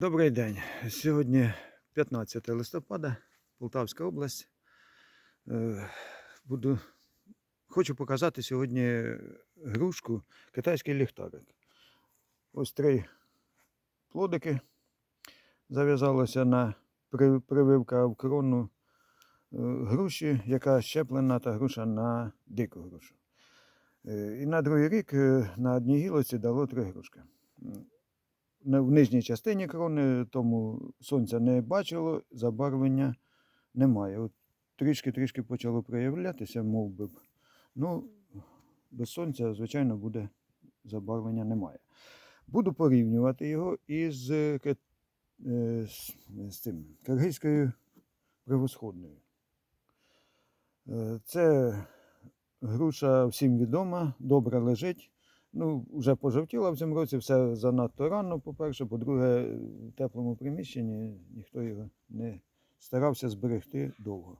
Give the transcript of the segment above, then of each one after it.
Добрий день. Сьогодні 15 листопада, Полтавська область. Е, Буду... Хочу показати сьогодні грушку китайський ліхтарик. Ось три плодики. Зав'язалося на прививка в крону е, груші, яка щеплена та груша на дику грушу. Е, І на другий рік на одній гілоці дало три грушки. В нижній частині крони, тому сонця не бачило, забарвлення немає. Трішки-трішки почало проявлятися, мов би. Ну, без сонця, звичайно, буде забарвлення немає. Буду порівнювати його із е, е, з, з цим киргизькою превосходною. Е, Це груша всім відома, добре лежить. Ну, вже пожовтіла в цьому році, все занадто рано, по-перше. По-друге, в теплому приміщенні ніхто його не старався зберегти довго.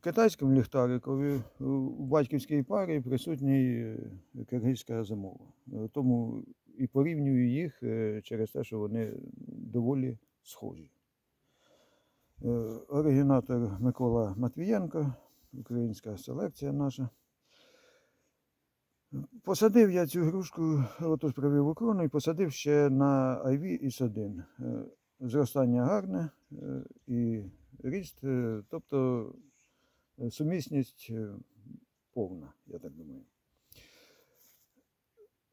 Китайському ліхтарикові у батьківській парі присутній е, киргизька зимова. Е, Тому і порівнюю їх е, через те, що вони доволі схожі. Оригінатор Микола Матвієнко, українська селекція наша. Посадив я цю грушку, отож привив у крону і посадив ще на IV із 1 Зростання гарне е, і ріст, е, тобто е, сумісність е, повна, я так думаю.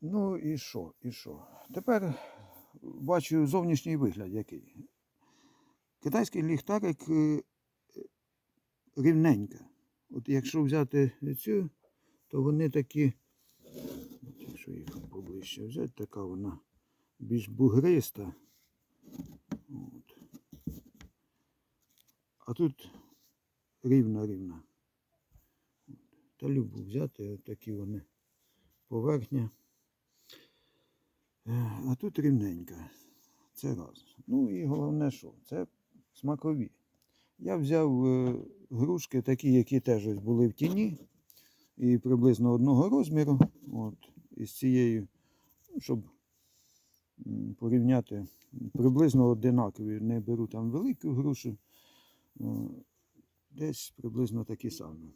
Ну і що, і що? Тепер бачу зовнішній вигляд який. Китайський ліхтарик е, рівненька. От якщо взяти цю, то вони такі, якщо їх поближче взяти, така вона більш бугриста. От. А тут рівна рівна. Та любу взяти, такі вони поверхня. Е, А тут рівненька. Це раз. Ну і головне, що? Це смакові. Я взяв е, грушки, такі, які теж були в тіні, і приблизно одного розміру. От, із цією, щоб порівняти приблизно одинакові. Не беру там велику грушу, е, десь приблизно такі самі.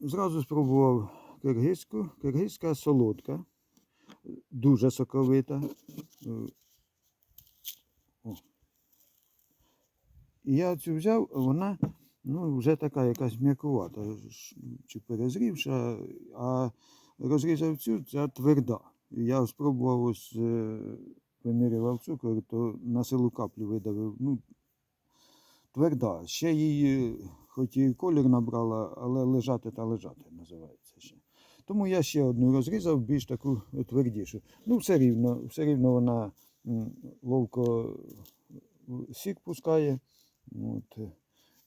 Зразу спробував киргизьку. Киргизька солодка, дуже соковита. Е, О. І я цю взяв, вона ну, вже така якась м'якувата, чи перезрівша, а розрізав цю, ця тверда. Я спробував ось е, вимірював цукор, то на силу каплю видавив. Ну, тверда. Ще її, хоч і колір набрала, але лежати та лежати називається ще. Тому я ще одну розрізав, більш таку твердішу. Ну, все рівно, все рівно вона ловко сік пускає от,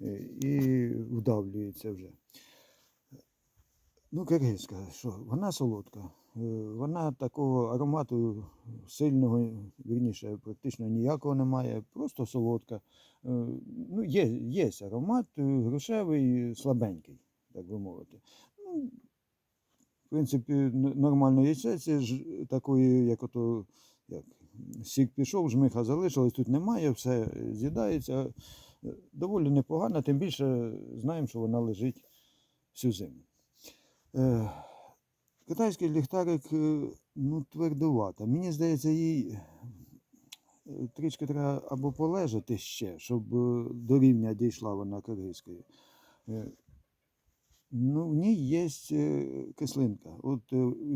е, і вдавлюється вже. Ну, киргизька, що, вона солодка. Е, Вона такого аромату сильного, вірніше, практично ніякого немає, просто солодка. Е, Ну, є, є аромат е, грушевий, слабенький, так би мовити. Ну, в принципі, нормально яйце, це ж такої, як ото, як, сік пішов, жмиха залишилась, тут немає, все з'їдається. Доволі непогано, тим більше знаємо, що вона лежить всю зиму. Е, Китайський ліхтарик е, ну, твердувата. Мені здається, їй е, трішки треба або полежати ще, щоб до рівня дійшла вона киргизької. Е, Ну, в ній є кислинка. От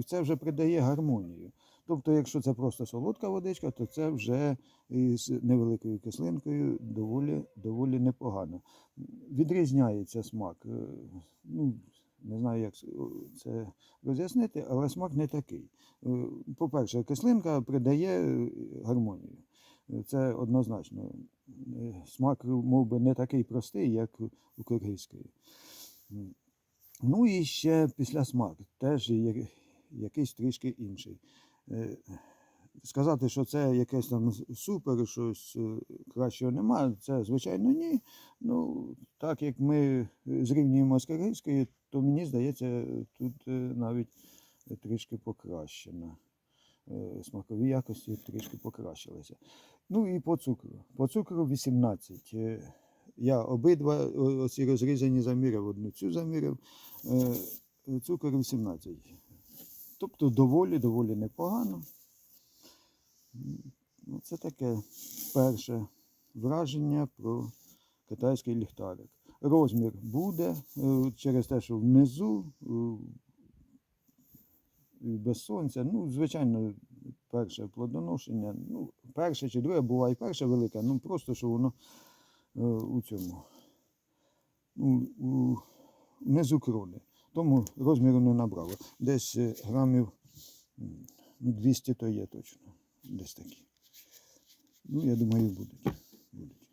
це вже придає гармонію. Тобто, якщо це просто солодка водичка, то це вже із невеликою кислинкою доволі, доволі непогано. Відрізняється смак. Ну, не знаю, як це роз'яснити, але смак не такий. Е, По-перше, кислинка придає е, гармонію. Е, Це однозначно. Е, Смак, мов би, не такий простий, як у киргизької. Ну і ще після смак, теж якийсь трішки інший. Е, Сказати, що це якесь там супер, щось е, кращого немає, це звичайно ні. Ну, так як ми зрівнюємо з киргизькою, то мені здається, тут е, навіть трішки покращена. е, смакові якості трішки покращилися. Ну і по цукру. По цукру 18. Е, Я обидва оці розрізані заміряв, одну цю заміряв. Е, Цукор 18. Тобто доволі, доволі непогано. Ну, це таке перше враження про китайський ліхтарик. Розмір буде е, через те, що внизу е, без сонця. Ну, звичайно, перше плодоношення. Ну, перше чи друге буває перше велике, ну просто що воно е, у цьому. Ну, у, внизу крони. Тому розміру не набрало. Десь грамів ну, 200 то є точно. Десь такі. Ну, я думаю, будуть. будуть.